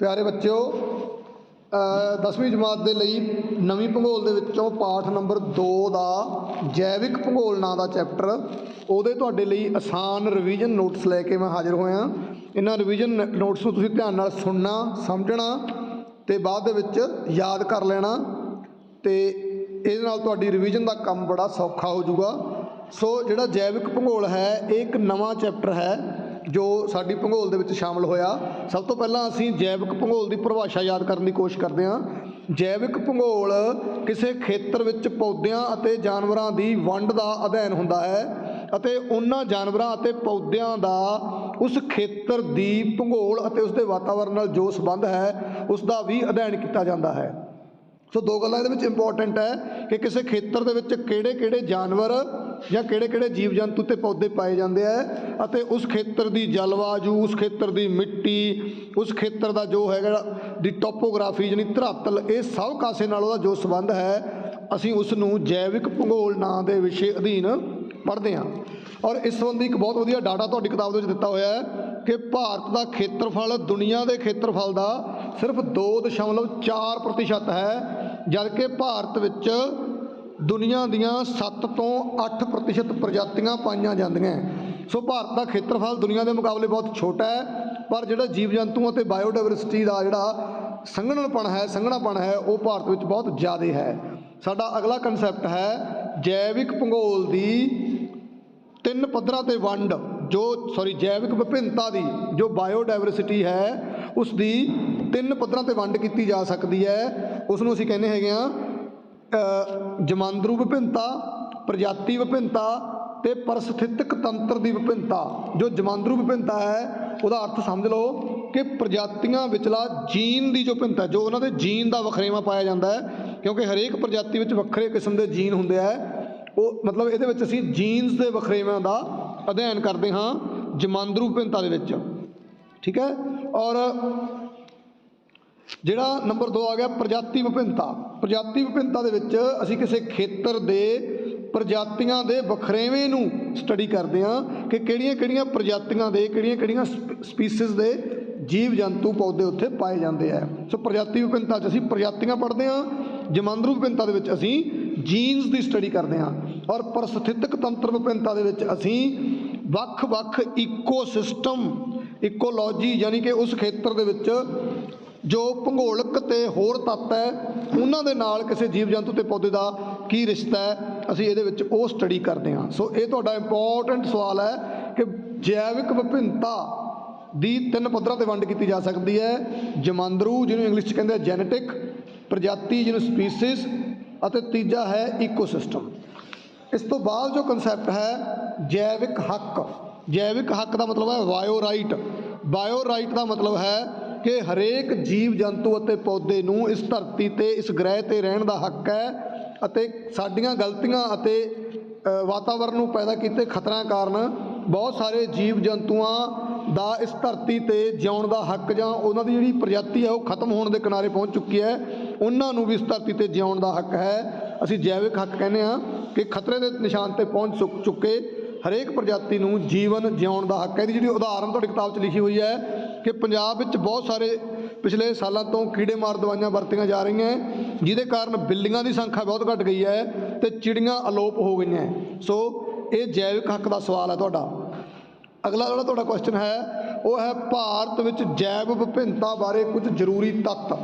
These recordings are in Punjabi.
ਪਿਆਰੇ ਬੱਚਿਓ 10ਵੀਂ ਜਮਾਤ ਦੇ ਲਈ ਨਵੀਂ ਭੂਗੋਲ ਦੇ ਵਿੱਚੋਂ ਪਾਠ ਨੰਬਰ 2 ਦਾ ਜੈਵਿਕ ਭੂਗੋਲ ਨਾਂ ਦਾ ਚੈਪਟਰ, ਉਹਦੇ ਤੁਹਾਡੇ ਲਈ ਆਸਾਨ ਰਿਵੀਜ਼ਨ ਨੋਟਸ ਲੈ ਕੇ ਮੈਂ ਹਾਜ਼ਰ ਹੋਇਆ। ਇਹਨਾਂ ਰਿਵੀਜ਼ਨ ਨੋਟਸ ਨੂੰ ਤੁਸੀਂ ਧਿਆਨ ਨਾਲ ਸੁਣਨਾ, ਸਮਝਣਾ ਤੇ ਬਾਅਦ ਦੇ ਵਿੱਚ ਯਾਦ ਕਰ ਲੈਣਾ ਤੇ ਇਹਦੇ ਨਾਲ ਤੁਹਾਡੀ ਰਿਵੀਜ਼ਨ ਦਾ ਕੰਮ ਬੜਾ ਸੌਖਾ ਹੋ ਜਾਊਗਾ। ਸੋ ਜਿਹੜਾ ਜੈਵਿਕ ਭੂਗੋਲ ਹੈ, ਇਹ ਇੱਕ ਨਵਾਂ ਚੈਪਟਰ ਹੈ। ਜੋ ਸਾਡੀ ਭੂਗੋਲ ਦੇ ਵਿੱਚ ਸ਼ਾਮਲ ਹੋਇਆ, ਸਭ ਤੋਂ ਪਹਿਲਾਂ ਅਸੀਂ ਜੈਵਿਕ ਭੂਗੋਲ ਦੀ ਪਰਿਭਾਸ਼ਾ ਯਾਦ ਕਰਨ ਦੀ ਕੋਸ਼ਿਸ਼ ਕਰਦੇ ਹਾਂ। ਜੈਵਿਕ ਭੂਗੋਲ ਕਿਸੇ ਖੇਤਰ ਵਿੱਚ ਪੌਦਿਆਂ ਅਤੇ ਜਾਨਵਰਾਂ ਦੀ ਵੰਡ ਦਾ ਅਧਿਐਨ ਹੁੰਦਾ ਹੈ ਅਤੇ ਉਹਨਾਂ ਜਾਨਵਰਾਂ ਅਤੇ ਪੌਦਿਆਂ ਦਾ ਉਸ ਖੇਤਰ ਦੀ ਭੂਗੋਲ ਅਤੇ ਉਸ ਦੇ ਵਾਤਾਵਰਣ ਨਾਲ ਜੋ ਸੰਬੰਧ ਹੈ ਉਸ ਦਾ ਵੀ ਅਧਿਐਨ ਕੀਤਾ ਜਾਂਦਾ ਹੈ। ਸੋ ਦੋ ਗੱਲਾਂ ਇਹਦੇ ਵਿੱਚ ਇੰਪੋਰਟੈਂਟ ਹੈ ਕਿ ਕਿਸੇ ਖੇਤਰ ਦੇ ਵਿੱਚ ਕਿਹੜੇ ਕਿਹੜੇ ਜਾਨਵਰ ਜਾਂ ਕਿਹੜੇ ਕਿਹੜੇ ਜੀਵ ਜੰਤੂ ਤੇ ਪੌਦੇ ਪਾਏ ਜਾਂਦੇ ਆ ਅਤੇ ਉਸ ਖੇਤਰ ਦੀ ਜਲਵਾਯੂ, ਉਸ ਖੇਤਰ ਦੀ ਮਿੱਟੀ, ਉਸ ਖੇਤਰ ਦਾ ਜੋ ਹੈਗਾ ਦੀ ਟੋਪੋਗ੍ਰਾਫੀ ਯਾਨੀ ਧਰਾਤਲ, ਇਹ ਸਭ ਕਾਸੇ ਨਾਲ ਉਹਦਾ ਜੋ ਸੰਬੰਧ ਹੈ, ਅਸੀਂ ਉਸ ਨੂੰ ਜੈਵਿਕ ਭੂਗੋਲ ਨਾਂ ਦੇ ਵਿਸ਼ੇ ਅਧੀਨ ਪੜ੍ਹਦੇ ਹਾਂ। ਔਰ ਇਸ ਸੰਬੰਧੀ ਇੱਕ ਬਹੁਤ ਵਧੀਆ ਡਾਟਾ ਤੁਹਾਡੀ ਕਿਤਾਬ ਦੇ ਵਿੱਚ ਦਿੱਤਾ ਹੋਇਆ ਹੈ ਕਿ ਭਾਰਤ ਦਾ ਖੇਤਰਫਲ, ਦੁਨੀਆ ਦੇ ਖੇਤਰਫਲ ਦਾ ਸਿਰਫ 2.4% ਹੈ, ਜਦਕਿ ਭਾਰਤ ਵਿੱਚ ਦੁਨੀਆ ਦੀਆਂ 7 ਤੋਂ 8% ਪ੍ਰਜਾਤੀਆਂ ਪਾਈਆਂ ਜਾਂਦੀਆਂ ਸੋ ਭਾਰਤ ਦਾ ਖੇਤਰਫਲ ਦੁਨੀਆ ਦੇ ਮੁਕਾਬਲੇ ਬਹੁਤ ਛੋਟਾ ਹੈ, ਪਰ ਜਿਹੜਾ ਜੀਵ ਜੰਤੂਆਂ ਤੇ ਬਾਇਓਡਾਇਵਰਸਿਟੀ ਦਾ ਜਿਹੜਾ ਸੰਘਣਨਪਣ ਹੈ, ਸੰਘਣਾਪਣ ਹੈ, ਉਹ ਭਾਰਤ ਵਿੱਚ ਬਹੁਤ ਜ਼ਿਆਦਾ ਹੈ। ਸਾਡਾ ਅਗਲਾ ਕਨਸੈਪਟ ਹੈ ਜੈਵਿਕ ਭੂਗੋਲ ਦੀ ਤਿੰਨ ਪੱਧਰਾਂ ਤੇ ਵੰਡ, ਜੋ ਸੌਰੀ ਜੈਵਿਕ ਵਿਭਿੰਨਤਾ ਦੀ, ਜੋ ਬਾਇਓਡਾਇਵਰਸਿਟੀ ਹੈ ਉਸ ਦੀ ਤਿੰਨ ਪੱਧਰਾਂ ਤੇ ਵੰਡ ਕੀਤੀ ਜਾ ਸਕਦੀ ਹੈ। ਉਸ ਨੂੰ ਅਸੀਂ ਕਹਿੰਦੇ ਹੈਗੇ ਆ ਜਮਾਂਦਰੂ ਵਿਭਿੰਨਤਾ, ਪ੍ਰਜਾਤੀ ਵਿਭਿੰਨਤਾ ਤੇ ਪਰਸਥਿਤਕ ਤੰਤਰ ਦੀ ਵਿਭਿੰਨਤਾ। ਜੋ ਜਮਾਂਦਰੂ ਵਿਭਿੰਨਤਾ ਹੈ, ਉਹਦਾ ਅਰਥ ਸਮਝ ਲਓ ਕਿ ਪ੍ਰਜਾਤੀਆਂ ਵਿਚਲਾ ਜੀਨ ਦੀ ਜੋ ਭਿੰਨਤਾ ਜੋ ਉਹਨਾਂ ਦੇ ਜੀਨ ਦਾ ਵਖਰੇਵਾ ਪਾਇਆ ਜਾਂਦਾ ਹੈ, ਕਿਉਂਕਿ ਹਰੇਕ ਪ੍ਰਜਾਤੀ ਵਿੱਚ ਵੱਖਰੇ ਕਿਸਮ ਦੇ ਜੀਨ ਹੁੰਦੇ ਆ, ਉਹ ਮਤਲਬ ਇਹਦੇ ਵਿੱਚ ਅਸੀਂ ਜੀਨਸ ਦੇ ਵਖਰੇਵਿਆਂ ਦਾ ਅਧਿਐਨ ਕਰਦੇ ਹਾਂ ਜਮਾਂਦਰੂ ਵਿਭਿੰਨਤਾ ਦੇ ਵਿੱਚ। ਠੀਕ ਹੈ? ਔਰ ਜਿਹੜਾ ਨੰਬਰ 2 ਆ ਗਿਆ, ਪ੍ਰਜਾਤੀ ਵਿਭਿੰਨਤਾ। ਪ੍ਰਜਾਤੀ ਵਿਭਿੰਨਤਾ ਦੇ ਵਿੱਚ ਅਸੀਂ ਕਿਸੇ ਖੇਤਰ ਦੇ ਪ੍ਰਜਾਤੀਆਂ ਦੇ ਵਖਰੇਵੇਂ ਨੂੰ ਸਟੱਡੀ ਕਰਦੇ ਹਾਂ ਕਿ ਕਿਹੜੀਆਂ-ਕਿਹੜੀਆਂ ਪ੍ਰਜਾਤੀਆਂ ਦੇ, ਕਿਹੜੀਆਂ-ਕਿਹੜੀਆਂ ਸਪੀਸੀਜ਼ ਦੇ ਜੀਵ ਜੰਤੂ ਪੌਦੇ ਉੱਥੇ ਪਾਏ ਜਾਂਦੇ ਆ। ਸੋ ਪ੍ਰਜਾਤੀ ਵਿਭਿੰਨਤਾ 'ਚ ਅਸੀਂ ਪ੍ਰਜਾਤੀਆਂ ਪੜ੍ਹਦੇ ਹਾਂ, ਜਮਾਂਦਰੂ ਵਿਭਿੰਨਤਾ ਦੇ ਵਿੱਚ ਅਸੀਂ ਜੀਨਸ ਦੀ ਸਟੱਡੀ ਕਰਦੇ ਹਾਂ ਔਰ ਪਰਿਸਥਿਤਿਕ ਤੰਤਰ ਵਿਭਿੰਨਤਾ ਦੇ ਵਿੱਚ ਅਸੀਂ ਵੱਖ-ਵੱਖ ਇਕੋਸਿਸਟਮ ਇਕੋਲੋਜੀ ਯਾਨੀ ਕਿ ਉਸ ਖੇਤਰ ਦੇ ਵਿੱਚ ਜੋ ਭੂਗੋਲਕ ਤੇ ਹੋਰ ਤੱਤ ਹੈ, ਉਹਨਾਂ ਦੇ ਨਾਲ ਕਿਸੇ ਜੀਵ ਜੰਤੂ ਤੇ ਪੌਦੇ ਦਾ ਕੀ ਰਿਸ਼ਤਾ ਹੈ, ਅਸੀਂ ਇਹਦੇ ਵਿੱਚ ਉਹ ਸਟੱਡੀ ਕਰਦੇ ਹਾਂ। ਸੋ ਇਹ ਤੁਹਾਡਾ ਇੰਪੋਰਟੈਂਟ ਸਵਾਲ ਹੈ ਕਿ ਜੈਵਿਕ ਵਿਭਿੰਨਤਾ ਦੀ ਤਿੰਨ ਪੱਧਰਾਂ ਤੇ ਵੰਡ ਕੀਤੀ ਜਾ ਸਕਦੀ ਹੈ। ਜਮਾਂਦਰੂ, ਜਿਹਨੂੰ ਇੰਗਲਿਸ਼ 'ਚ ਕਹਿੰਦੇ ਆ ਜੈਨੇਟਿਕ ਪ੍ਰਜਾਤੀ, ਜਿਹਨੂੰ ਸਪੀਸੀਜ਼ ਅਤੇ ਤੀਜਾ ਹੈ ਇਕੋਸਿਸਟਮ ਇਸ ਤੋਂ ਬਾਅਦ ਜੋ ਕਨਸੈਪਟ ਹੈ, ਜੈਵਿਕ ਹੱਕ। ਜੈਵਿਕ ਹੱਕ ਦਾ ਮਤਲਬ ਹੈ ਬਾਇਓ ਰਾਈਟ ਬਾਇਓ ਰਾਈਟ ਦਾ ਮਤਲਬ ਹੈ ਕਿ ਹਰੇਕ ਜੀਵ ਜੰਤੂ ਅਤੇ ਪੌਦੇ ਨੂੰ ਇਸ ਧਰਤੀ ਤੇ, ਇਸ ਗ੍ਰਹਿ ਤੇ ਰਹਿਣ ਦਾ ਹੱਕ ਹੈ ਅਤੇ ਸਾਡੀਆਂ ਗਲਤੀਆਂ ਅਤੇ ਵਾਤਾਵਰਣ ਨੂੰ ਪੈਦਾ ਕੀਤੇ ਖਤਰਿਆਂ ਕਾਰਨ ਬਹੁਤ ਸਾਰੇ ਜੀਵ ਜੰਤੂਆਂ ਦਾ ਇਸ ਧਰਤੀ ਤੇ ਜਿਉਣ ਦਾ ਹੱਕ ਜਾਂ ਉਹਨਾਂ ਦੀ ਜਿਹੜੀ ਪ੍ਰਜਾਤੀ ਹੈ ਉਹ ਖਤਮ ਹੋਣ ਦੇ ਕਿਨਾਰੇ ਪਹੁੰਚ ਚੁੱਕੀ ਹੈ। ਉਹਨਾਂ ਨੂੰ ਵੀ ਇਸ ਧਰਤੀ ਤੇ ਜਿਉਣ ਦਾ ਹੱਕ ਹੈ। ਅਸੀਂ ਜੈਵਿਕ ਹੱਕ ਕਹਿੰਦੇ ਹਾਂ ਕਿ ਖਤਰੇ ਦੇ ਨਿਸ਼ਾਨ ਤੇ ਪਹੁੰਚ ਚੁੱਕੇ ਹਰੇਕ ਪ੍ਰਜਾਤੀ ਨੂੰ ਜੀਵਨ ਜਿਉਣ ਦਾ ਹੱਕ ਹੈ। ਇਹਦੀ ਜਿਹੜੀ ਉਦਾਹਰਨ ਤੁਹਾਡੀ ਕਿਤਾਬ 'ਚ ਲਿਖੀ ਹੋਈ ਹੈ ਕਿ ਪੰਜਾਬ ਵਿੱਚ ਬਹੁਤ ਸਾਰੇ ਪਿਛਲੇ ਸਾਲਾਂ ਤੋਂ ਕੀੜੇਮਾਰ ਦਵਾਈਆਂ ਵਰਤੀਆਂ ਜਾ ਰਹੀਆਂ ਜਿਹਦੇ ਕਾਰਨ ਬਿੱਲੀਆਂ ਦੀ ਸੰਖਿਆ ਬਹੁਤ ਘਟ ਗਈ ਹੈ ਤੇ ਚਿੜੀਆਂ ਅਲੋਪ ਹੋ ਗਈਆਂ ਸੋ ਇਹ ਜੈਵਿਕ ਹੱਕ ਦਾ ਸਵਾਲ ਹੈ ਤੁਹਾਡਾ। ਅਗਲਾ ਜਿਹੜਾ ਤੁਹਾਡਾ ਕੁਐਸਚਨ ਹੈ, ਉਹ ਹੈ ਭਾਰਤ ਵਿੱਚ ਜੈਵ ਵਿਭਿੰਨਤਾ ਬਾਰੇ ਕੁਝ ਜ਼ਰੂਰੀ ਤੱਤ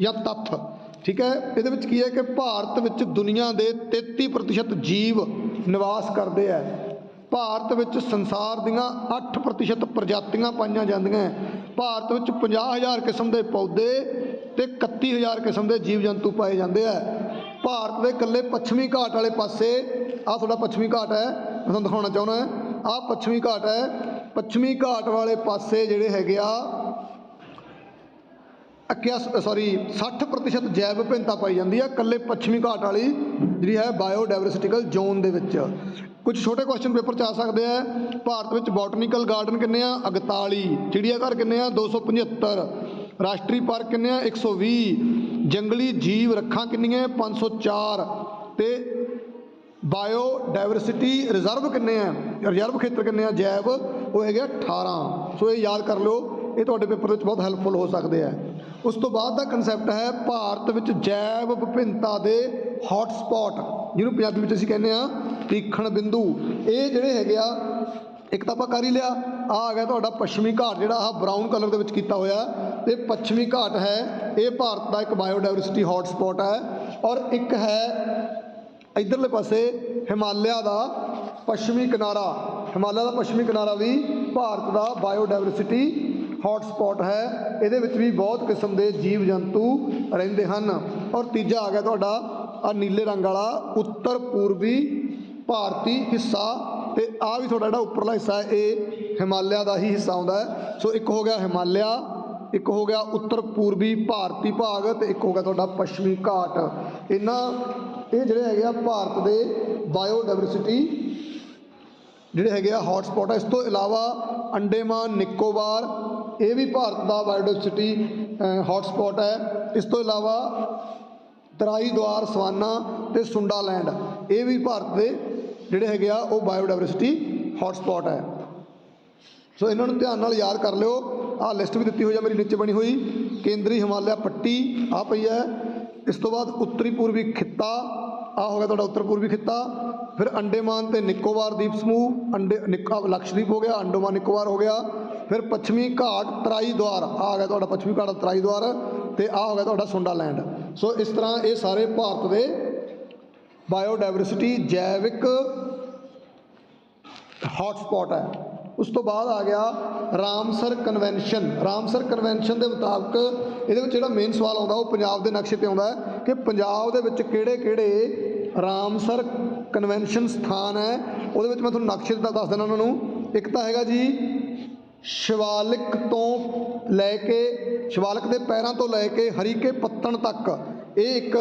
ਜਾਂ ਤੱਥ। ਠੀਕ ਹੈ? ਇਹਦੇ ਵਿੱਚ ਕੀ ਹੈ ਕਿ ਭਾਰਤ ਵਿੱਚ ਦੁਨੀਆ ਦੇ 33% ਜੀਵ ਨਿਵਾਸ ਕਰਦੇ ਆ ਭਾਰਤ ਵਿੱਚ ਸੰਸਾਰ ਦੀਆਂ 8% ਪ੍ਰਜਾਤੀਆਂ ਪਾਈਆਂ ਜਾਂਦੀਆਂ ਭਾਰਤ ਵਿੱਚ 50000 ਕਿਸਮ ਦੇ ਪੌਦੇ ਤੇ 31000 ਕਿਸਮ ਦੇ ਜੀਵ ਜੰਤੂ ਪਾਏ ਜਾਂਦੇ ਆ। ਭਾਰਤ ਦੇ ਇਕੱਲੇ ਪੱਛਮੀ ਘਾਟ ਵਾਲੇ ਪਾਸੇ ਆ ਤੁਹਾਡਾ ਪੱਛਮੀ ਘਾਟ ਹੈ, ਮੈਂ ਤੁਹਾਨੂੰ ਦਿਖਾਉਣਾ ਚਾਹੁੰਦਾ ਆ ਪੱਛਮੀ ਘਾਟ ਹੈ। ਪੱਛਮੀ ਘਾਟ ਵਾਲੇ ਪਾਸੇ ਜਿਹੜੇ ਹੈਗੇ ਆ ਅੱਕਿਆ ਸੌਰੀ 60% ਜੈਵ ਵਿਭਿੰਨਤਾ ਪਾਈ ਜਾਂਦੀ ਆ ਇਕੱਲੇ ਪੱਛਮੀ ਘਾਟ ਵਾਲੀ ਜਿਹੜੀ ਹੈ ਬਾਇਓਡਾਇਵਰਸਿਟੀਕਲ ਜ਼ੋਨ ਦੇ ਵਿੱਚ। ਕੁਝ ਛੋਟੇ ਕੁਐਸਚਨ ਪੇਪਰ ਚ ਆ ਸਕਦੇ ਆ। ਭਾਰਤ ਵਿੱਚ ਬੋਟਨੀਕਲ ਗਾਰਡਨ ਕਿੰਨੇ ਆ? 41 ਚਿੜੀਆਘਰ ਕਿੰਨੇ ਆ? 275 ਰਾਸ਼ਟਰੀ ਪਾਰਕ ਕਿੰਨੇ ਆ? 120 ਜੰਗਲੀ ਜੀਵ ਰੱਖਾਂ ਕਿੰਨੀਆਂ 504 ਤੇ ਬਾਇਓ ਡਾਇਵਰਸਿਟੀ ਰਿਜ਼ਰਵ ਕਿੰਨੇ ਆ? ਰਿਜ਼ਰਵ ਖੇਤਰ ਕਿੰਨੇ ਆ? ਜੈਵ, ਉਹ ਹੈਗੇ 18 ਸੋ ਇਹ ਯਾਦ ਕਰ ਲਓ, ਇਹ ਤੁਹਾਡੇ ਪੇਪਰ ਵਿੱਚ ਬਹੁਤ ਹੈਲਪਫੁਲ ਹੋ ਸਕਦੇ ਆ। ਉਸ ਤੋਂ ਬਾਅਦ ਦਾ ਕਨਸੈਪਟ ਹੈ ਭਾਰਤ ਵਿੱਚ ਜੈਵ ਵਿਭਿੰਨਤਾ ਦੇ ਹੌਟ ਜਿਹਨੂੰ ਪੰਜਾਬੀ ਵਿੱਚ ਅਸੀਂ ਕਹਿੰਦੇ ਆ ਤੀਖਣ ਬਿੰਦੂ। ਇਹ ਜਿਹੜੇ ਹੈਗੇ ਆ, ਇੱਕ ਤਾਂ ਆਪਾਂ ਕਰ ਹੀ ਲਿਆ। ਆ ਆ ਗਿਆ ਤੁਹਾਡਾ ਪੱਛਮੀ ਘਾਟ ਜਿਹੜਾ ਆ ਬਰਾਊਨ ਕਲਰ ਦੇ ਵਿੱਚ ਕੀਤਾ ਹੋਇਆ। ਤੇ ਪੱਛਮੀ ਘਾਟ ਹੈ, ਇਹ ਭਾਰਤ ਦਾ ਇੱਕ ਬਾਇਓਡਾਇਵਰਸਿਟੀ ਹੌਟ ਹੈ। ਔਰ ਇੱਕ ਹੈ ਇਧਰਲੇ ਪਾਸੇ ਹਿਮਾਲਿਆ ਦਾ ਪੱਛਮੀ ਕਿਨਾਰਾ। ਹਿਮਾਲਿਆ ਦਾ ਪੱਛਮੀ ਕਿਨਾਰਾ ਵੀ ਭਾਰਤ ਦਾ ਬਾਇਓਡਾਇਵਰਸਿਟੀ ਹੌਟ ਹੈ। ਇਹਦੇ ਵਿੱਚ ਵੀ ਬਹੁਤ ਕਿਸਮ ਦੇ ਜੀਵ ਜੰਤੂ ਰਹਿੰਦੇ ਹਨ। ਔਰ ਤੀਜਾ ਆ ਗਿਆ ਤੁਹਾਡਾ ਆ ਨੀਲੇ ਰੰਗ ਵਾਲਾ ਉੱਤਰ ਪੂਰਬੀ ਭਾਰਤੀ ਹਿੱਸਾ ਤੇ ਆ ਵੀ ਤੁਹਾਡਾ ਜਿਹੜਾ ਉੱਪਰਲਾ ਹਿੱਸਾ ਹੈ, ਇਹ ਹਿਮਾਲਿਆ ਦਾ ਹੀ ਹਿੱਸਾ ਆਉਂਦਾ ਹੈ। ਸੋ ਇੱਕ ਹੋ ਗਿਆ ਹਿਮਾਲਿਆ, ਇੱਕ ਹੋ ਗਿਆ ਉੱਤਰ ਪੂਰਬੀ ਭਾਰਤੀ ਭਾਗ ਤੇ ਇੱਕ ਹੋ ਗਿਆ ਤੁਹਾਡਾ ਪੱਛਮੀ ਘਾਟ। ਇਹਨਾਂ, ਇਹ ਜਿਹੜੇ ਹੈਗੇ ਆ ਭਾਰਤ ਦੇ ਬਾਇਓਡਾਇਵਰਸਿਟੀ ਜਿਹੜੇ ਹੈਗੇ ਆ ਹੌਟ ਆ, ਇਸ ਤੋਂ ਇਲਾਵਾ ਅੰਡੇਮਾਨ, ਨਿਕੋਬਾਰ, ਇਹ ਵੀ ਭਾਰਤ ਦਾ ਬਾਇਓਡਾਇਵਰਸਿਟੀ ਹੌਟ ਹੈ। ਇਸ ਤੋਂ ਇਲਾਵਾ ਤਰਾਈ ਦੁਆਰ ਸਵਾਨਾ ਤੇ ਸੁੰਡਾਲੈਂਡ ਇਹ ਵੀ ਭਾਰਤ ਦੇ ਜਿਹੜੇ ਹੈਗੇ ਆ, ਉਹ ਬਾਇਓਡਾਇਵਰਸਿਟੀ ਹੌਟ ਹੈ। ਸੋ ਇਹਨਾਂ ਨੂੰ ਧਿਆਨ ਨਾਲ ਯਾਦ ਕਰ ਲਿਓ। ਆਹ ਲਿਸਟ ਵੀ ਦਿੱਤੀ ਹੋਈ ਆ ਮੇਰੀ, ਨੀਚੇ ਬਣੀ ਹੋਈ। ਕੇਂਦਰੀ ਹਿਮਾਲਿਆ ਪੱਟੀ ਆ ਪਈ ਹੈ। ਇਸ ਤੋਂ ਬਾਅਦ ਉੱਤਰੀ ਪੂਰਬੀ ਖਿੱਤਾ ਆ ਹੋ ਗਿਆ ਤੁਹਾਡਾ ਉੱਤਰ ਪੂਰਬੀ ਖਿੱਤਾ। ਫਿਰ ਅੰਡੇਮਾਨ ਤੇ ਨਿਕੋਬਾਰ ਦੀਪ ਸਮੂਹ, ਅੰਡੇ, ਨਿੱਕਾ ਲਕਸ਼ਦੀਪ ਹੋ ਗਿਆ, ਅੰਡੋਮਾਨ ਨਿਕੋਬਾਰ ਹੋ ਗਿਆ। ਫਿਰ ਪੱਛਮੀ ਘਾਟ ਤਰਾਈ ਦੁਆਰ ਆ ਆ ਗਿਆ ਤੁਹਾਡਾ ਪੱਛਮੀ ਘਾਟ ਤਰਾਈ ਦੁਆਰ ਤੇ ਆ ਹੋ ਗਿਆ ਤੁਹਾਡਾ ਸੁੰਡਾ ਲੈਂਡ। ਸੋ ਇਸ ਤਰ੍ਹਾਂ ਇਹ ਸਾਰੇ ਭਾਰਤ ਦੇ ਬਾਇਓਡਾਇਵਰਸਿਟੀ ਜੈਵਿਕ ਹੌਟ ਹੈ। ਉਸ ਤੋਂ ਬਾਅਦ ਆ ਗਿਆ ਰਾਮਸਰ ਕਨਵੈਨਸ਼ਨ ਰਾਮਸਰ ਕਨਵੈਨਸ਼ਨ ਦੇ ਮੁਤਾਬਕ ਇਹਦੇ ਵਿੱਚ ਜਿਹੜਾ ਮੇਨ ਸਵਾਲ ਆਉਂਦਾ, ਉਹ ਪੰਜਾਬ ਦੇ ਨਕਸ਼ੇ ਤੇ ਆਉਂਦਾ ਹੈ ਕਿ ਪੰਜਾਬ ਦੇ ਵਿੱਚ ਕਿਹੜੇ ਕਿਹੜੇ ਰਾਮਸਰ ਕਨਵੈਨਸ਼ਨ ਸਥਾਨ ਹੈ। ਉਹਦੇ ਵਿੱਚ ਮੈਂ ਤੁਹਾਨੂੰ ਨਕਸ਼ੇ ਦਾ ਦੱਸ ਦਿੰਦਾ ਉਹਨਾਂ ਨੂੰ। ਇੱਕ ਤਾਂ ਹੈਗਾ ਜੀ ਸ਼ਿਵਾਲਿਕ ਤੋਂ ਲੈ ਕੇ, ਸ਼ਿਵਾਲਿਕ ਦੇ ਪੈਰਾਂ ਤੋਂ ਲੈ ਕੇ ਹਰੀਕੇ ਪੱਤਣ ਤੱਕ, ਇਹ ਇੱਕ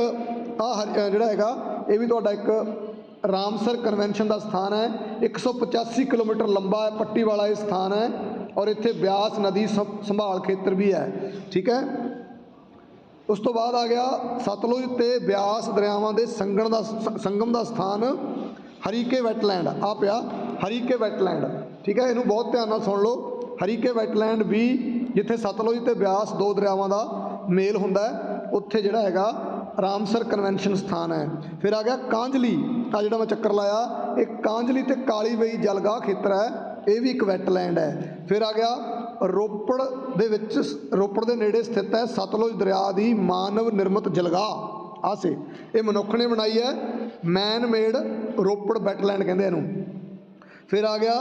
ਆ ਜਿਹੜਾ ਹੈਗਾ, ਇਹ ਵੀ ਤੁਹਾਡਾ ਇੱਕ ਰਾਮਸਰ ਕਨਵੈਨਸ਼ਨ ਦਾ ਸਥਾਨ ਹੈ। 185 ਕਿਲੋਮੀਟਰ ਲੰਬਾ ਹੈ, ਪੱਟੀ ਵਾਲਾ ਇਹ ਸਥਾਨ ਹੈ ਔਰ ਇੱਥੇ ਬਿਆਸ ਨਦੀ ਸੰਭਾਲ ਖੇਤਰ ਵੀ ਹੈ, ਠੀਕ ਹੈ? ਉਸ ਤੋਂ ਬਾਅਦ ਆ ਗਿਆ ਸਤਲੁਜ ਤੇ ਬਿਆਸ ਦਰਿਆਵਾਂ ਦੇ ਸੰਗਮ ਦਾ ਸ- ਸੰਗਮ ਦਾ ਸਥਾਨ, ਹਰੀਕੇ ਵੈਟਲੈਂਡ ਆ ਪਿਆ, ਹਰੀਕੇ ਵੈਟਲੈਂਡ ਠੀਕ ਹੈ? ਇਹਨੂੰ ਬਹੁਤ ਧਿਆਨ ਨਾਲ ਸੁਣ ਲਓ। ਹਰੀਕੇ ਵੈਟਲੈਂਡ ਵੀ ਜਿੱਥੇ ਸਤਲੁਜ ਤੇ ਬਿਆਸ ਦੋ ਦਰਿਆਵਾਂ ਦਾ ਮੇਲ ਹੁੰਦਾ ਉੱਥੇ ਜਿਹੜਾ ਹੈਗਾ ਰਾਮਸਰ ਕਨਵੈਨਸ਼ਨ ਸਥਾਨ ਹੈ। ਫਿਰ ਆ ਗਿਆ ਕਾਂਝਲੀ ਆ ਜਿਹੜਾ ਮੈਂ ਚੱਕਰ ਲਾਇਆ, ਇਹ ਕਾਂਝਲੀ ਤੇ ਕਾਲੀਬਈ ਜਲਗਾਹ ਖੇਤਰ ਹੈ, ਇਹ ਵੀ ਇੱਕ ਵੈਟਲੈਂਡ ਹੈ। ਫਿਰ ਆ ਗਿਆ ਰੋਪੜ ਦੇ ਵਿੱਚ ਸ- ਰੋਪੜ ਦੇ ਨੇੜੇ ਸਥਿਤ ਹੈ ਸਤਲੁਜ ਦਰਿਆ ਦੀ ਮਾਨਵ ਨਿਰਮਿਤ ਜਲਗਾਹ। ਆਸੇ ਇਹ ਮਨੁੱਖ ਨੇ ਬਣਾਈ ਹੈ ਮੈਨ ਮੇਡ ਰੋਪੜ ਵੈਟਲੈਂਡ ਕਹਿੰਦੇ ਇਹਨੂੰ। ਫਿਰ ਆ ਗਿਆ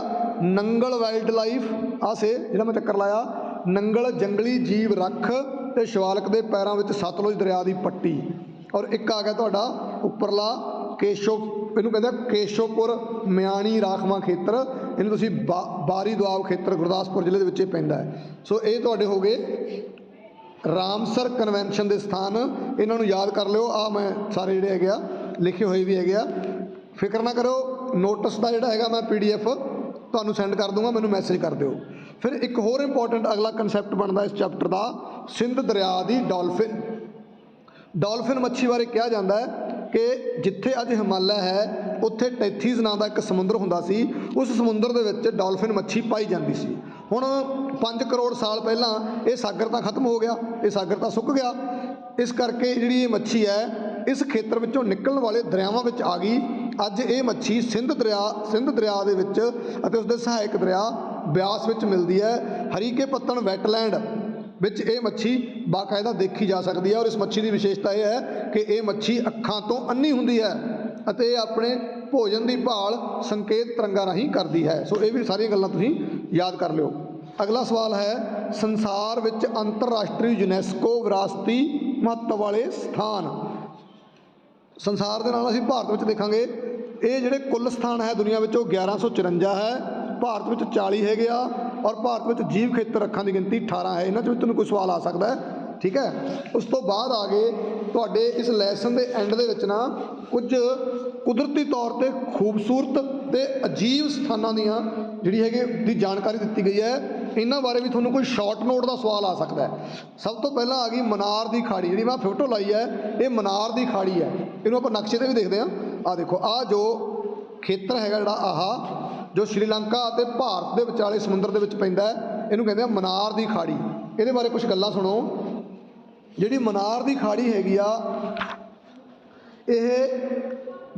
ਨੰਗਲ ਵਾਈਲਡ ਲਾਈਫ ਆਸੇ ਜਿਹੜਾ ਮੈਂ ਚੱਕਰ ਲਾਇਆ, ਨੰਗਲ, ਜੰਗਲੀ ਜੀਵ ਰੱਖ ਤੇ ਸ਼ਿਵਾਲਕ ਦੇ ਪੈਰਾਂ ਵਿੱਚ ਸਤਲੁਜ ਦਰਿਆ ਦੀ ਪੱਟੀ। ਔਰ ਇੱਕ ਆ ਗਿਆ ਤੁਹਾਡਾ ਉੱਪਰਲਾ ਕੇਸ਼ੋ ਇਹਨੂੰ ਕਹਿੰਦੇ ਕੇਸ਼ੋਪੁਰ ਮਿਆਣੀ ਰਾਖਵਾਂ ਖੇਤਰ। ਇਹਨੂੰ ਤੁਸੀਂ ਬਾ- ਬਾਰੀ ਦੁਆਬ ਖੇਤਰ ਗੁਰਦਾਸਪੁਰ ਜ਼ਿਲ੍ਹੇ ਦੇ ਵਿੱਚ ਇਹ ਪੈਂਦਾ ਹੈ। ਸੋ ਇਹ ਤੁਹਾਡੇ ਹੋ ਗਏ ਰਾਮਸਰ ਕਨਵੈਨਸ਼ਨ ਦੇ ਸਥਾਨ। ਇਹਨਾਂ ਨੂੰ ਯਾਦ ਕਰ ਲਿਓ। ਆ ਮੈਂ ਸਾਰੇ ਜਿਹੜੇ ਹੈਗੇ ਆ, ਲਿਖੇ ਹੋਏ ਵੀ ਹੈਗੇ ਆ। ਫਿਕਰ ਨਾ ਕਰੋ ਨੋਟਿਸ ਦਾ ਜਿਹੜਾ ਹੈਗਾ ਮੈਂ ਪੀਡੀਐਫ ਤੁਹਾਨੂੰ ਸੈਂਡ ਕਰ ਦੂੰਗਾ, ਮੈਨੂੰ ਮੈਸੇਜ ਕਰ ਦਿਓ। ਫਿਰ ਇੱਕ ਹੋਰ ਇੰਪੋਰਟੈਂਟ ਅਗਲਾ ਕਨਸੈਪਟ ਬਣਦਾ ਇਸ ਚੈਪਟਰ ਦਾ, ਸਿੰਧ ਦਰਿਆ ਦੀ ਡਾਲਫਿਨ ਡਾਲਫਿਨ ਮੱਛੀ ਬਾਰੇ ਕਿਹਾ ਜਾਂਦਾ ਹੈ ਕਿ ਜਿੱਥੇ ਅੱਜ ਹਿਮਾਲਿਆ ਹੈ, ਉੱਥੇ ਟੈਥੀਜ਼ ਨਾਂ ਦਾ ਇੱਕ ਸਮੁੰਦਰ ਹੁੰਦਾ ਸੀ, ਉਸ ਸਮੁੰਦਰ ਦੇ ਵਿੱਚ ਡਾਲਫਿਨ ਮੱਛੀ ਪਾਈ ਜਾਂਦੀ ਸੀ। ਹੁਣ 5 ਕਰੋੜ ਸਾਲ ਪਹਿਲਾਂ ਇਹ ਸਾਗਰ ਤਾਂ ਖਤਮ ਹੋ ਗਿਆ, ਇਹ ਸਾਗਰ ਤਾਂ ਸੁੱਕ ਗਿਆ। ਇਸ ਕਰਕੇ ਜਿਹੜੀ ਇਹ ਮੱਛੀ ਹੈ, ਇਸ ਖੇਤਰ ਵਿੱਚੋਂ ਨਿਕਲਣ ਵਾਲੇ ਦਰਿਆਵਾਂ ਵਿੱਚ ਆ ਗਈ। ਅੱਜ ਇਹ ਮੱਛੀ ਸਿੰਧ ਦਰਿਆ ਸਿੰਧ ਦਰਿਆ ਦੇ ਵਿੱਚ ਅਤੇ ਉਸ ਦੇ ਸਹਾਇਕ ਦਰਿਆ ਬਿਆਸ ਵਿੱਚ ਮਿਲਦੀ ਹੈ। ਹਰੀਕੇ ਪੱਤਣ ਵੈਟਲੈਂਡ ਵਿੱਚ ਇਹ ਮੱਛੀ ਬਾਕਾਇਦਾ ਦੇਖੀ ਜਾ ਸਕਦੀ ਹੈ ਔਰ ਇਸ ਮੱਛੀ ਦੀ ਵਿਸ਼ੇਸ਼ਤਾ ਇਹ ਹੈ ਕਿ ਇਹ ਮੱਛੀ ਅੱਖਾਂ ਤੋਂ ਅੰਨੀ ਹੁੰਦੀ ਹੈ ਅਤੇ ਇਹ ਆਪਣੇ ਭੋਜਨ ਦੀ ਭਾਲ ਸੰਕੇਤ ਤਰੰਗਾਂ ਰਾਹੀਂ ਕਰਦੀ ਹੈ। ਸੋ ਇਹ ਵੀ ਸਾਰੀਆਂ ਗੱਲਾਂ ਤੁਸੀਂ ਯਾਦ ਕਰ ਲਿਓ। ਅਗਲਾ ਸਵਾਲ ਹੈ, ਸੰਸਾਰ ਵਿੱਚ ਅੰਤਰਰਾਸ਼ਟਰੀ ਯੂਨੈਸਕੋ ਵਿਰਾਸਤੀ ਮਹੱਤਵ ਵਾਲੇ ਸਥਾਨ ਸੰਸਾਰ ਦੇ ਨਾਲ ਅਸੀਂ ਭਾਰਤ ਵਿੱਚ ਦੇਖਾਂਗੇ, ਇਹ ਜਿਹੜੇ ਕੁੱਲ ਸਥਾਨ ਹੈ ਦੁਨੀਆ ਵਿੱਚ, ਉਹ 1154 ਹੈ। ਭਾਰਤ ਵਿੱਚ 40 ਹੈਗੇ ਆ ਔਰ ਭਾਰਤ ਵਿੱਚ ਜੀਵ ਖੇਤਰ ਰੱਖਾਂ ਦੀ ਗਿਣਤੀ 18 ਹੈ। ਇਹਨਾਂ 'ਚ ਵੀ ਤੁਹਾਨੂੰ ਕੋਈ ਸਵਾਲ ਆ ਸਕਦਾ ਹੈ, ਠੀਕ ਹੈ? ਉਸ ਤੋਂ ਬਾਅਦ ਆ ਗਏ ਤੁਹਾਡੇ ਇਸ ਲੈਸਨ ਦੇ ਐਂਡ ਦੇ ਵਿੱਚ ਨਾ ਕੁਝ ਕੁਦਰਤੀ ਤੌਰ ਤੇ ਖੂਬਸੂਰਤ ਤੇ ਅਜੀਬ ਸਥਾਨਾਂ ਦੀਆਂ ਜਿਹੜੀ ਹੈਗੀ, ਦੀ ਜਾਣਕਾਰੀ ਦਿੱਤੀ ਗਈ ਹੈ। ਇਹਨਾਂ ਬਾਰੇ ਵੀ ਤੁਹਾਨੂੰ ਕੋਈ ਸ਼ਾਰਟ ਨੋਟ ਦਾ ਸਵਾਲ ਆ ਸਕਦਾ ਹੈ। ਸਭ ਤੋਂ ਪਹਿਲਾਂ ਆ ਗਈ ਮਨਾਰ ਦੀ ਖਾੜੀ, ਜਿਹੜੀ ਮੈਂ ਫੋਟੋ ਲਾਈ ਹੈ, ਇਹ ਮਨਾਰ ਦੀ ਖਾੜੀ ਹੈ। ਇਹਨੂੰ ਆਪਾਂ ਨਕਸ਼ੇ ਤੇ ਵੀ ਦੇਖਦੇ ਹਾਂ। ਆ ਦੇਖੋ ਆ ਜੋ ਖੇਤਰ ਹੈਗਾ ਜਿਹੜਾ ਆਹਾ, ਜੋ ਸ਼੍ਰੀਲੰਕਾ ਅਤੇ ਭਾਰਤ ਦੇ ਵਿਚਾਲੇ ਸਮੁੰਦਰ ਦੇ ਵਿੱਚ ਪੈਂਦਾ ਹੈ, ਇਹਨੂੰ ਕਹਿੰਦੇ ਆ ਮਨਾਰ ਦੀ ਖਾੜੀ। ਇਹਦੇ ਬਾਰੇ ਕੁਝ ਗੱਲਾਂ ਸੁਣੋ। ਜਿਹੜੀ ਮਨਾਰ ਦੀ ਖਾੜੀ ਹੈਗੀ ਆ, ਇਹ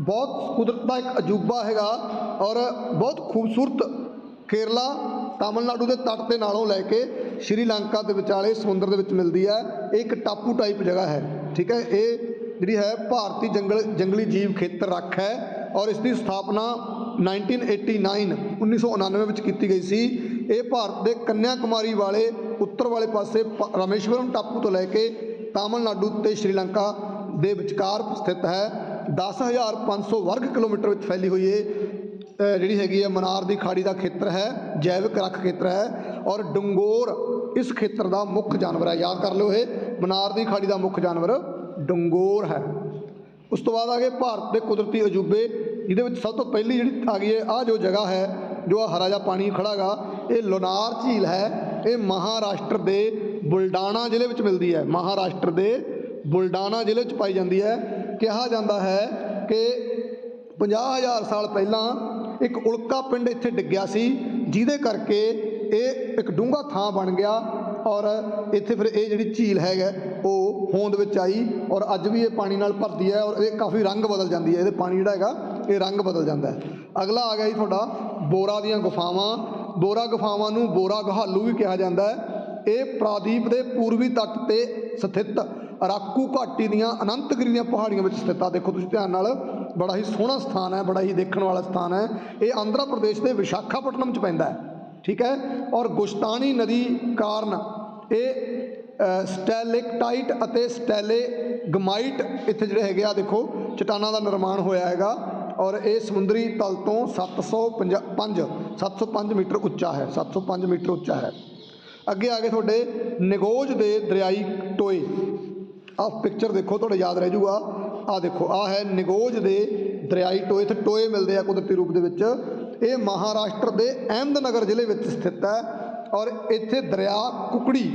ਬਹੁਤ ਕੁਦਰਤ ਦਾ ਇੱਕ ਅਜੂਬਾ ਹੈਗਾ ਔਰ ਬਹੁਤ ਖੂਬਸੂਰਤ ਕੇਰਲਾ ਤਾਮਿਲਨਾਡੂ ਦੇ ਤੱਟ ਦੇ ਨਾਲੋਂ ਲੈ ਕੇ ਸ਼੍ਰੀਲੰਕਾ ਦੇ ਵਿਚਾਲੇ ਸਮੁੰਦਰ ਦੇ ਵਿੱਚ ਮਿਲਦੀ ਹੈ। ਇਹ ਇੱਕ ਟਾਪੂ ਟਾਈਪ ਜਗ੍ਹਾ ਹੈ, ਠੀਕ ਹੈ? ਇਹ ਜਿਹੜੀ ਹੈ ਭਾਰਤੀ ਜੰਗਲ, ਜੰਗਲੀ ਜੀਵ ਖੇਤਰ ਰੱਖ ਹੈ ਔਰ ਇਸ ਦੀ ਸਥਾਪਨਾ 1989 1999 ਵਿੱਚ ਕੀਤੀ ਗਈ ਸੀ। ਇਹ ਭਾਰਤ ਦੇ ਕੰਨਿਆ ਕੁਮਾਰੀ ਵਾਲੇ ਉੱਤਰ ਵਾਲੇ ਪਾਸੇ ਪ- ਰਾਮੇਸ਼ਵਰਮ ਟਾਪੂ ਤੋਂ ਲੈ ਕੇ ਤਾਮਿਲਨਾਡੂ ਤੇ ਸ਼੍ਰੀਲੰਕਾ ਦੇ ਵਿਚਕਾਰ ਸਥਿਤ ਹੈ। 10500 ਵਰਗ ਕਿਲੋਮੀਟਰ ਵਿੱਚ ਫੈਲੀ ਹੋਈ ਇਹ ਜਿਹੜੀ ਹੈਗੀ ਹੈ ਮਨਾਰ ਦੀ ਖਾੜੀ ਦਾ ਖੇਤਰ ਹੈ, ਜੈਵਿਕ ਰੱਖ ਖੇਤਰ ਹੈ ਔਰ ਡੰਗੋਰ ਇਸ ਖੇਤਰ ਦਾ ਮੁੱਖ ਜਾਨਵਰ ਹੈ। ਯਾਦ ਕਰ ਲਿਓ ਇਹ, ਮਨਾਰ ਦੀ ਖਾੜੀ ਦਾ ਮੁੱਖ ਜਾਨਵਰ ਡੰਗੋਰ ਹੈ। ਉਸ ਤੋਂ ਬਾਅਦ ਆ ਗਏ ਭਾਰਤ ਦੇ ਕੁਦਰਤੀ ਅਜੂਬੇ, ਜਿਹਦੇ ਵਿੱਚ ਸਭ ਤੋਂ ਪਹਿਲੀ ਜਿਹੜੀ ਆ ਗਈ ਹੈ ਆ ਜੋ ਜਗ੍ਹਾ ਹੈ, ਜੋ ਆ ਹਰਾ ਜਿਹਾ ਪਾਣੀ ਖੜਾਗਾ ਇਹ ਲੋਨਾਰ ਝੀਲ ਹੈ। ਇਹ ਮਹਾਰਾਸ਼ਟਰ ਦੇ ਬੁਲਡਾਣਾ ਜ਼ਿਲ੍ਹੇ ਵਿੱਚ ਮਿਲਦੀ ਹੈ। ਮਹਾਰਾਸ਼ਟਰ ਦੇ ਬੁਲਡਾਣਾ ਜ਼ਿਲ੍ਹੇ ਵਿੱਚ ਪਾਈ ਜਾਂਦੀ ਹੈ। ਕਿਹਾ ਜਾਂਦਾ ਹੈ ਕਿ 50000 ਸਾਲ ਪਹਿਲਾਂ ਇੱਕ ਉਲਕਾ ਪਿੰਡ ਇੱਥੇ ਡਿੱਗਿਆ ਸੀ, ਜਿਹਦੇ ਕਰਕੇ ਇਹ ਇੱਕ ਡੂੰਘਾ ਥਾਂ ਬਣ ਗਿਆ ਔਰ ਇੱਥੇ ਫਿਰ ਇਹ ਜਿਹੜੀ ਝੀਲ ਹੈਗਾ ਉਹ ਹੋਂਦ ਵਿੱਚ ਆਈ ਔਰ ਅੱਜ ਵੀ ਇਹ ਪਾਣੀ ਨਾਲ ਭਰਦੀ ਹੈ ਔਰ ਇਹ ਕਾਫੀ ਰੰਗ ਬਦਲ ਜਾਂਦੀ ਹੈ। ਇਹਦੇ ਪਾਣੀ ਜਿਹੜਾ ਹੈਗਾ, ਇਹ ਰੰਗ ਬਦਲ ਜਾਂਦਾ ਹੈ। ਅਗਲਾ ਆ ਗਿਆ ਜੀ ਤੁਹਾਡਾ, ਬੋਰਾ ਦੀਆਂ ਗੁਫਾਵਾਂ। ਬੋਰਾ ਗੁਫਾਵਾਂ ਨੂੰ ਬੋਰਾ ਗਹਾਲੂ ਵੀ ਕਿਹਾ ਜਾਂਦਾ ਹੈ। ਇਹ ਪ੍ਰਾਦੀਪ ਦੇ ਪੂਰਬੀ ਤੱਟ ਤੇ ਸਥਿਤ ਅਰਾਕੂ ਘਾਟੀ ਦੀਆਂ ਅਨੰਤਗਿਰੀ ਦੀਆਂ ਪਹਾੜੀਆਂ ਵਿੱਚ ਸਥਿਤ ਆ। ਦੇਖੋ ਤੁਸੀਂ ਧਿਆਨ ਨਾਲ ਬੜਾ ਹੀ ਸੋਹਣਾ ਸਥਾਨ ਹੈ, ਬੜਾ ਹੀ ਦੇਖਣ ਵਾਲਾ ਸਥਾਨ ਹੈ। ਇਹ ਆਂਧਰਾ ਪ੍ਰਦੇਸ਼ ਦੇ ਵਿਸ਼ਾਖਾਪਟਨਮ ਚ ਪੈਂਦਾ ਹੈ, ਠੀਕ ਹੈ? ਔਰ ਗੁਸ਼ਤਾਨੀ ਨਦੀ ਕਾਰਨ ਇਹ ਸਟੈਲਿਕਟਾਈਟ ਅਤੇ ਸਟੈਲੇਗਮਾਈਟ ਇੱਥੇ ਜਿਹੜੇ ਹੈਗੇ ਆ, ਦੇਖੋ, ਚਟਾਨਾਂ ਦਾ ਨਿਰਮਾਣ ਹੋਇਆ ਹੈਗਾ ਔਰ ਇਹ ਸਮੁੰਦਰੀ ਤਲ ਤੋਂ 705 705 ਮੀਟਰ ਉੱਚਾ ਹੈ 705 ਮੀਟਰ ਉੱਚਾ ਹੈ। ਅੱਗੇ ਆ ਗਏ ਤੁਹਾਡੇ ਨਿਗੋਜ ਦੇ ਦਰਿਆਈ ਟੋਏ। ਆਹ ਪਿਕਚਰ ਦੇਖੋ, ਤੁਹਾਡੇ ਯਾਦ ਰਹਿ ਜੂਗਾ। ਆਹ ਦੇਖੋ ਆਹ ਹੈ ਨਿਗੋਜ ਦੇ ਦਰਿਆਈ ਟੋਏ, ਇੱਥੇ ਟੋਏ ਮਿਲਦੇ ਆ ਕੁਦਰਤੀ ਰੂਪ ਦੇ ਵਿੱਚ। ਇਹ ਮਹਾਰਾਸ਼ਟਰ ਦੇ ਅਹਿਮਦਨਗਰ ਜ਼ਿਲ੍ਹੇ ਵਿੱਚ ਸਥਿਤ ਹੈ ਔਰ ਇੱਥੇ ਦਰਿਆ ਕੁਕੜੀ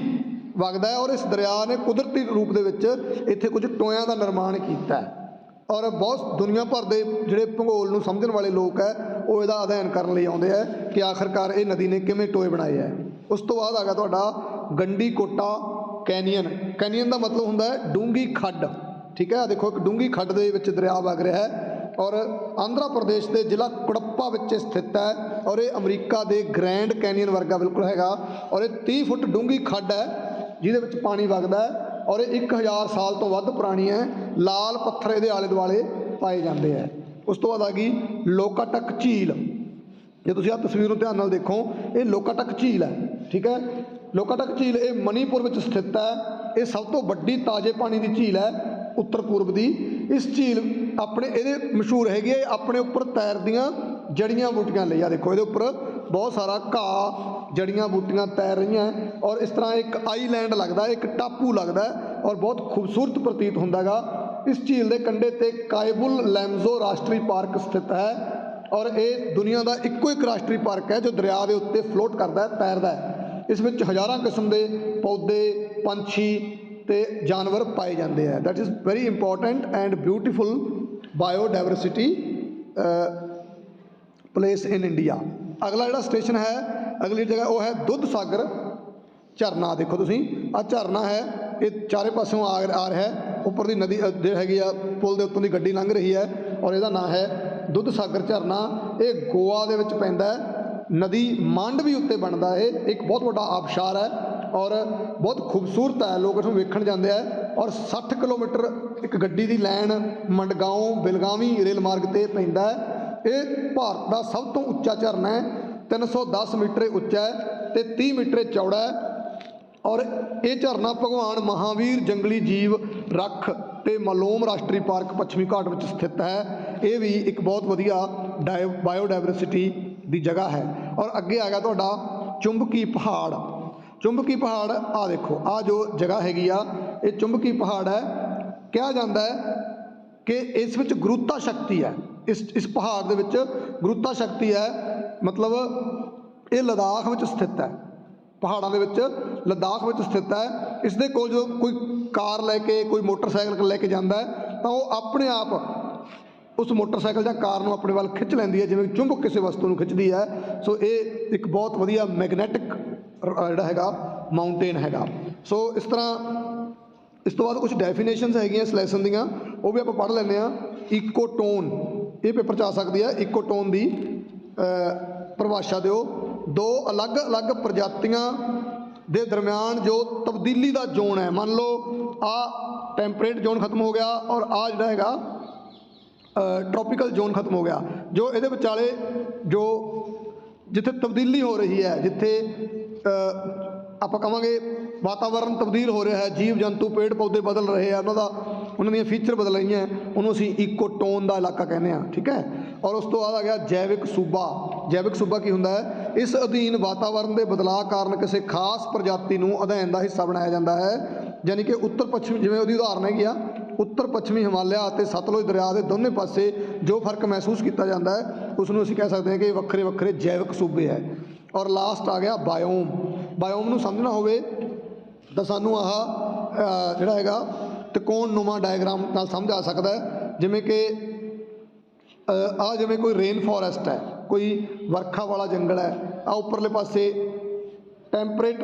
ਵਗਦਾ ਹੈ ਔਰ ਇਸ ਦਰਿਆ ਨੇ ਕੁਦਰਤੀ ਰੂਪ ਦੇ ਵਿੱਚ ਇੱਥੇ ਕੁਝ ਟੋਇਆਂ ਦਾ ਨਿਰਮਾਣ ਕੀਤਾ ਹੈ। ਔਰ ਬਹੁਤ ਦੁਨੀਆ ਭਰ ਦੇ ਜਿਹੜੇ ਭੂਗੋਲ ਨੂੰ ਸਮਝਣ ਵਾਲੇ ਲੋਕ ਹੈ, ਉਹ ਇਹਦਾ ਅਧਿਐਨ ਕਰਨ ਲਈ ਆਉਂਦੇ ਹੈ ਕਿ ਆਖਰਕਾਰ ਇਹ ਨਦੀ ਨੇ ਕਿਵੇਂ ਟੋਏ ਬਣਾਏ ਹੈ। ਉਸ ਤੋਂ ਬਾਅਦ ਆ ਗਿਆ ਤੁਹਾਡਾ ਗੰਡੀ ਕੋਟਾ ਕੈਨੀਅਨ। ਕੈਨੀਅਨ ਦਾ ਮਤਲਬ ਹੁੰਦਾ ਹੈ ਡੂੰਗੀ ਖੱਡ। ਠੀਕ ਹੈ? ਦੇਖੋ, ਇੱਕ ਡੂੰਗੀ ਖੱਡ ਦੇ ਵਿੱਚ ਦਰਿਆ ਵਗ ਰਿਹਾ ਹੈ ਔਰ ਆਂਧਰਾ ਪ੍ਰਦੇਸ਼ ਦੇ ਜ਼ਿਲ੍ਹਾ ਕੁੜੱਪਾ ਵਿੱਚ ਇਹ ਸਥਿਤ ਹੈ ਔਰ ਇਹ ਅਮਰੀਕਾ ਦੇ ਗ੍ਰੈਂਡ ਕੈਨੀਅਨ ਵਰਗਾ ਬਿਲਕੁਲ ਹੈਗਾ ਔਰ ਇਹ 30 ਫੁੱਟ ਡੂੰਗੀ ਖੱਡ ਹੈ ਜਿਹਦੇ ਵਿੱਚ ਪਾਣੀ ਵਗਦਾ ਹੈ ਔਰ ਇਹ 1000 ਸਾਲ ਤੋਂ ਵੱਧ ਪੁਰਾਣੀ ਹੈ, ਲਾਲ ਪੱਥਰ ਇਹਦੇ ਆਲੇ ਦੁਆਲੇ ਪਾਏ ਜਾਂਦੇ ਹੈ। ਉਸ ਤੋਂ ਬਾਅਦ ਆ ਗਈ ਲੋਕਾਟਕ ਝੀਲ। ਜੇ ਤੁਸੀਂ ਆਹ ਤਸਵੀਰ ਨੂੰ ਧਿਆਨ ਨਾਲ ਦੇਖੋ, ਇਹ ਲੋਕਾਟਕ ਝੀਲ ਹੈ, ਠੀਕ ਹੈ? ਲੋਕਾਟਕ ਝੀਲ ਇਹ ਮਨੀਪੁਰ ਵਿੱਚ ਸਥਿਤ ਹੈ। ਇਹ ਸਭ ਤੋਂ ਵੱਡੀ ਤਾਜ਼ੇ ਪਾਣੀ ਦੀ ਝੀਲ ਹੈ। ਉੱਤਰ ਪੂਰਬ ਦੀ, ਇਸ ਝੀਲ ਆਪਣੇ, ਇਹਦੇ ਮਸ਼ਹੂਰ ਹੈਗੀ ਹੈ ਆਪਣੇ ਉੱਪਰ ਤੈਰਦੀਆਂ ਜੜੀਆਂ ਬੂਟੀਆਂ ਲਈ ਆ। ਦੇਖੋ, ਇਹਦੇ ਉੱਪਰ ਬਹੁਤ ਸਾਰਾ ਘਾਹ, ਜੜੀਆਂ ਬੂਟੀਆਂ ਤੈਰ ਰਹੀਆਂ ਔਰ ਇਸ ਤਰ੍ਹਾਂ ਇੱਕ ਆਈਲੈਂਡ ਲੱਗਦਾ, ਇੱਕ ਟਾਪੂ ਲੱਗਦਾ ਔਰ ਬਹੁਤ ਖੂਬਸੂਰਤ ਪ੍ਰਤੀਤ ਹੁੰਦਾ ਹੈਗਾ। ਇਸ ਝੀਲ ਦੇ ਕੰਢੇ ਤੇ ਕਾਇਬੁਲ ਲੈਮਜ਼ੋ ਰਾਸ਼ਟਰੀ ਪਾਰਕ ਸਥਿਤ ਹੈ ਔਰ ਇਹ ਦੁਨੀਆ ਦਾ ਇੱਕੋ ਇੱਕ ਰਾਸ਼ਟਰੀ ਪਾਰਕ ਹੈ ਜੋ ਦਰਿਆ ਦੇ ਉੱਤੇ ਫਲੋਟ ਕਰਦਾ ਹੈ, ਤੈਰਦਾ ਹੈ। ਇਸ ਵਿੱਚ ਹਜ਼ਾਰਾਂ ਕਿਸਮ ਦੇ ਪੌਦੇ, ਪੰਛੀ ਤੇ ਜਾਨਵਰ ਪਾਏ ਜਾਂਦੇ ਆ। That is very important and beautiful biodiversity place in India ਅਗਲਾ ਜਿਹੜਾ ਸਟੇਸ਼ਨ ਹੈ, ਅਗਲੀ ਜਗ੍ਹਾ ਉਹ ਹੈ ਦੁੱਧ ਸਾਗਰ ਝਰਨਾ, ਦੇਖੋ ਤੁਸੀਂ। ਆ ਝਰਨਾ ਹੈ, ਇਹ ਚਾਰੇ ਪਾਸਿਓਂ ਆ ਆ ਰਿਹਾ ਹੈ। ਉੱਪਰ ਦੀ ਨਦੀ ਜਿਹੜੀ ਹੈਗੀ ਆ, ਪੁਲ ਦੇ ਉੱਤੋਂ ਦੀ ਗੱਡੀ ਲੰਘ ਰਹੀ ਹੈ ਔਰ ਇਹਦਾ ਨਾਂ ਹੈ ਦੁੱਧ ਸਾਗਰ ਝਰਨਾ। ਇਹ ਗੋਆ ਦੇ ਵਿੱਚ ਪੈਂਦਾ ਹੈ। ਨਦੀ ਮਾਂਡਵੀ ਉੱਤੇ ਬਣਦਾ ਹੈ। ਇੱਕ ਬਹੁਤ ਵੱਡਾ ਆਬਸ਼ਾਰ ਹੈ। ਔਰ ਬਹੁਤ ਖੂਬਸੂਰਤ ਹੈ, ਲੋਕ ਇਸਨੂੰ ਵੇਖਣ ਜਾਂਦੇ ਆ। ਔਰ 60 ਕਿਲੋਮੀਟਰ ਇੱਕ ਗੱਡੀ ਦੀ ਲਾਈਨ ਮੰਡਗਾਉਂ, ਬਿਲਗਾਵੀ ਰੇਲ ਮਾਰਗ ਤੇ ਪੈਂਦਾ ਹੈ। ਇਹ ਭਾਰਤ ਦਾ ਸਭ ਤੋਂ ਉੱਚਾ ਝਰਨਾ ਹੈ 310 ਮੀਟਰ ਉੱਚਾ ਹੈ ਤੇ 30 ਮੀਟਰ ਚੌੜਾ ਹੈ। ਔਰ ਇਹ ਝਰਨਾ ਭਗਵਾਨ ਮਹਾਵੀਰ ਜੰਗਲੀ ਜੀਵ ਰੱਖ ਤੇ ਮਲੋਮ ਰਾਸ਼ਟਰੀ ਪਾਰਕ ਪੱਛਮੀ ਘਾਟ ਵਿੱਚ ਸਥਿਤ ਹੈ। ਇਹ ਵੀ ਇੱਕ ਬਹੁਤ ਵਧੀਆ ਬਾਇਓਡਾਇਵਰਸਿਟੀ ਦੀ ਜਗ੍ਹਾ ਹੈ। ਔਰ ਅੱਗੇ ਆ ਗਿਆ ਤੁਹਾਡਾ ਚੁੰਬਕੀ ਪਹਾੜ। ਚੁੰਬਕੀ ਪਹਾੜ ਆ ਦੇਖੋ ਆ ਜੋ ਜਗ੍ਹਾ ਹੈਗੀ ਆ, ਇਹ ਚੁੰਬਕੀ ਪਹਾੜ ਹੈ। ਕਿਹਾ ਜਾਂਦਾ ਹੈ ਕਿ ਇਸ ਵਿੱਚ ਗੁਰੂਤਾ ਸ਼ਕਤੀ ਹੈ। ਇਸ ਇਸ ਪਹਾੜ ਦੇ ਵਿੱਚ ਗੁਰੂਤਾ ਸ਼ਕਤੀ ਹੈ, ਮਤਲਬ ਇਹ ਲਦਾਖ ਵਿੱਚ ਸਥਿਤ ਹੈ। ਪਹਾੜਾਂ ਦੇ ਵਿੱਚ ਲਦਾਖ ਵਿੱਚ ਸਥਿਤ ਹੈ। ਇਸ ਦੇ ਕੋਲ ਜਦੋਂ ਕੋਈ ਕਾਰ ਲੈ ਕੇ, ਕੋਈ ਮੋਟਰਸਾਈਕਲ ਲੈ ਕੇ ਜਾਂਦਾ ਹੈ, ਤਾਂ ਉਹ ਆਪਣੇ ਆਪ ਉਸ ਮੋਟਰਸਾਈਕਲ ਜਾਂ ਕਾਰ ਨੂੰ ਆਪਣੇ ਵੱਲ ਖਿੱਚ ਲੈਂਦੀ ਹੈ, ਜਿਵੇਂ ਚੁੰਬਕ ਕਿਸੇ ਵਸਤੂ ਨੂੰ ਖਿੱਚਦੀ ਹੈ। ਸੋ ਇਹ ਇੱਕ ਬਹੁਤ ਵਧੀਆ ਮੈਗਨੈਟਿਕ ਜਿਹੜਾ ਹੈਗਾ ਮਾਊਂਟੇਨ ਹੈਗਾ। ਸੋ ਇਸ ਤਰ੍ਹਾਂ, ਇਸ ਤੋਂ ਬਾਅਦ ਕੁਝ ਡੈਫੀਨੇਸ਼ਨਸ ਹੈਗੀਆਂ ਇਸ ਲੈਸਨ ਦੀਆਂ, ਉਹ ਵੀ ਆਪਾਂ ਪੜ੍ਹ ਲੈਂਦੇ ਆ ਇਕੋਟੋਨ ਇਹ ਪੇਪਰ 'ਚ ਆ ਸਕਦੀ ਹੈ। ਇਕੋਟੋਨ ਦੀ ਪਰਿਭਾਸ਼ਾ ਦਿਓ। ਦੋ ਅਲੱਗ-ਅਲੱਗ ਪ੍ਰਜਾਤੀਆਂ ਦੇ ਦਰਮਿਆਨ ਜੋ ਤਬਦੀਲੀ ਦਾ ਜ਼ੋਨ ਹੈ। ਮੰਨ ਲਓ, ਆ ਟੈਂਪਰੇਟ ਜ਼ੋਨ ਖਤਮ ਹੋ ਗਿਆ ਔਰ ਆ ਜਿਹੜਾ ਹੈਗਾ ਟ੍ਰੋਪੀਕਲ ਜ਼ੋਨ ਖਤਮ ਹੋ ਗਿਆ। ਜੋ ਇਹਦੇ ਵਿਚਾਲੇ ਜੋ ਜਿੱਥੇ ਤਬਦੀਲੀ ਹੋ ਰਹੀ ਹੈ, ਜਿੱਥੇ ਆਪਾਂ ਕਵਾਂਗੇ ਵਾਤਾਵਰਣ ਤਬਦੀਲ ਹੋ ਰਿਹਾ ਹੈ, ਜੀਵ ਜੰਤੂ, ਪੇੜ ਪੌਦੇ ਬਦਲ ਰਹੇ ਆ, ਉਹਨਾਂ ਦਾ, ਉਹਨਾਂ ਦੀਆਂ ਫੀਚਰ ਬਦਲ ਰਹੀਆਂ ਉਹਨੂੰ ਅਸੀਂ ਇਕੋਟੋਨ ਦਾ ਇਲਾਕਾ ਕਹਿੰਦੇ ਆ ਠੀਕ ਹੈ? ਔਰ ਉਸ ਤੋਂ ਬਾਅਦ ਆ ਗਿਆ ਜੈਵਿਕ ਸੂਬਾ। ਜੈਵਿਕ ਸੂਬਾ ਕੀ ਹੁੰਦਾ ਹੈ? ਇਸ ਅਧੀਨ ਵਾਤਾਵਰਣ ਦੇ ਬਦਲਾਅ ਕਾਰਨ ਕਿਸੇ ਖਾਸ ਪ੍ਰਜਾਤੀ ਨੂੰ ਅਧਿਐਨ ਦਾ ਹਿੱਸਾ ਬਣਾਇਆ ਜਾਂਦਾ ਹੈ, ਯਾਨੀ ਕਿ ਉੱਤਰ ਪੱਛਮ, ਜਿਵੇਂ ਉਹਦੀ ਉਦਾਹਰਨ ਹੈਗੀ ਆ, ਉੱਤਰ ਪੱਛਮੀ ਹਿਮਾਲਿਆ ਅਤੇ ਸਤਲੁਜ ਦਰਿਆ ਦੇ ਦੋਨੇ ਪਾਸੇ ਜੋ ਫ਼ਰਕ ਮਹਿਸੂਸ ਕੀਤਾ ਜਾਂਦਾ ਹੈ ਉਸ ਨੂੰ ਅਸੀਂ ਕਹਿ ਸਕਦੇ ਹਾਂ ਕਿ ਵੱਖਰੇ ਵੱਖਰੇ ਜੈਵਿਕ ਸੂਬੇ ਹੈ। ਔਰ ਲਾਸਟ ਆ ਗਿਆ ਬਾਇਓਮ ਬਾਇਓਮ ਨੂੰ ਸਮਝਣਾ ਹੋਵੇ ਤਾਂ ਸਾਨੂੰ ਆਹ ਜਿਹੜਾ ਹੈਗਾ ਤਿਕੋਣ ਨੁਮਾ ਡਾਇਗਰਾਮ ਨਾਲ ਸਮਝ ਆ ਸਕਦਾ ਹੈ। ਜਿਵੇਂ ਕਿ ਆ ਜਿਵੇਂ ਕੋਈ ਰੇਨ ਫੋਰੈਸਟ ਹੈ, ਕੋਈ ਵਰਖਾ ਵਾਲਾ ਜੰਗਲ ਹੈ ਆ ਉੱਪਰਲੇ ਪਾਸੇ ਟੈਂਪਰੇਟ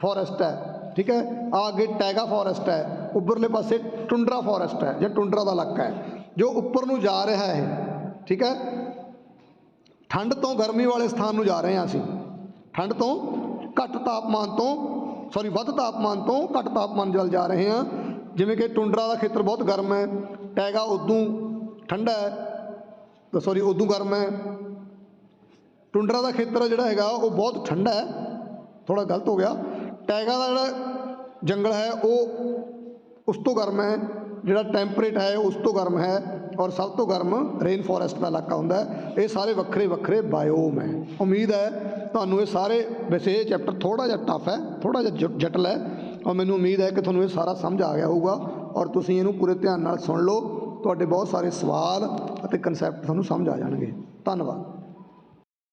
ਫੋਰੈਸਟ ਹੈ, ਠੀਕ ਹੈ? ਆ ਅੱਗੇ ਟੈਗਾ ਫੋਰੈਸਟ ਹੈ, ਉੱਪਰਲੇ ਪਾਸੇ ਟੁੰਡਰਾ ਫੋਰੈਸਟ ਹੈ, ਜਾਂ ਟੁੰਡਰਾ ਦਾ ਇਲਾਕਾ ਹੈ। ਜੋ ਉੱਪਰ ਨੂੰ ਜਾ ਰਿਹਾ ਹੈ, ਠੀਕ ਹੈ? ਠੰਡ ਤੋਂ ਗਰਮੀ ਵਾਲੇ ਸਥਾਨ ਨੂੰ ਜਾ ਰਹੇ ਹਾਂ ਅਸੀਂ। ਠੰਡ ਤੋਂ ਘੱਟ ਤਾਪਮਾਨ ਤੋਂ ਸੌਰੀ ਵੱਧ ਤਾਪਮਾਨ ਤੋਂ ਘੱਟ ਤਾਪਮਾਨ ਜਲ ਜਾ ਰਹੇ ਹਾਂ। ਜਿਵੇਂ ਕਿ ਟੁੰਡਰਾ ਦਾ ਖੇਤਰ ਬਹੁਤ ਗਰਮ ਹੈ, ਟੈਗਾ ਉਦੋਂ ਠੰਡਾ ਹੈ ਸੌਰੀ ਉਦੋਂ ਗਰਮ ਹੈ। ਟੁੰਡਰਾ ਦਾ ਖੇਤਰ ਜਿਹੜਾ ਹੈਗਾ, ਉਹ ਬਹੁਤ ਠੰਡਾ ਹੈ ਥੋੜਾ ਗਲਤ ਹੋ ਗਿਆ। ਟੈਗਾ ਦਾ ਜਿਹੜਾ ਜੰਗਲ ਹੈ, ਉਹ ਉਸ ਤੋਂ ਗਰਮ ਹੈ। ਜਿਹੜਾ ਟੈਂਪਰੇਟ ਹੈ, ਉਸ ਤੋਂ ਗਰਮ ਹੈ ਔਰ ਸਭ ਤੋਂ ਗਰਮ ਰੇਨ ਫੋਰੈਸਟ ਦਾ ਇਲਾਕਾ ਹੁੰਦਾ ਇਹ ਸਾਰੇ ਵੱਖਰੇ ਵੱਖਰੇ ਬਾਇਓਮ ਹੈ। ਉਮੀਦ ਹੈ ਤੁਹਾਨੂੰ ਇਹ ਸਾਰੇ, ਵੈਸੇ ਇਹ ਚੈਪਟਰ ਥੋੜਾ ਜਿਹਾ ਟਫ ਹੈ ਥੋੜਾ ਜਿਹਾ ਜ- ਜਟਲ ਹੈ ਔਰ ਮੈਨੂੰ ਉਮੀਦ ਹੈ ਕਿ ਤੁਹਾਨੂੰ ਇਹ ਸਾਰਾ ਸਮਝ ਆ ਗਿਆ ਹੋਊਗਾ ਔਰ ਤੁਸੀਂ ਇਹਨੂੰ ਪੂਰੇ ਧਿਆਨ ਨਾਲ ਸੁਣ ਲਓ। ਤੁਹਾਡੇ ਬਹੁਤ ਸਾਰੇ ਸਵਾਲ ਅਤੇ ਕਨਸੈਪਟ ਤੁਹਾਨੂੰ ਸਮਝ ਆ ਜਾਣਗੇ। ਧੰਨਵਾਦ।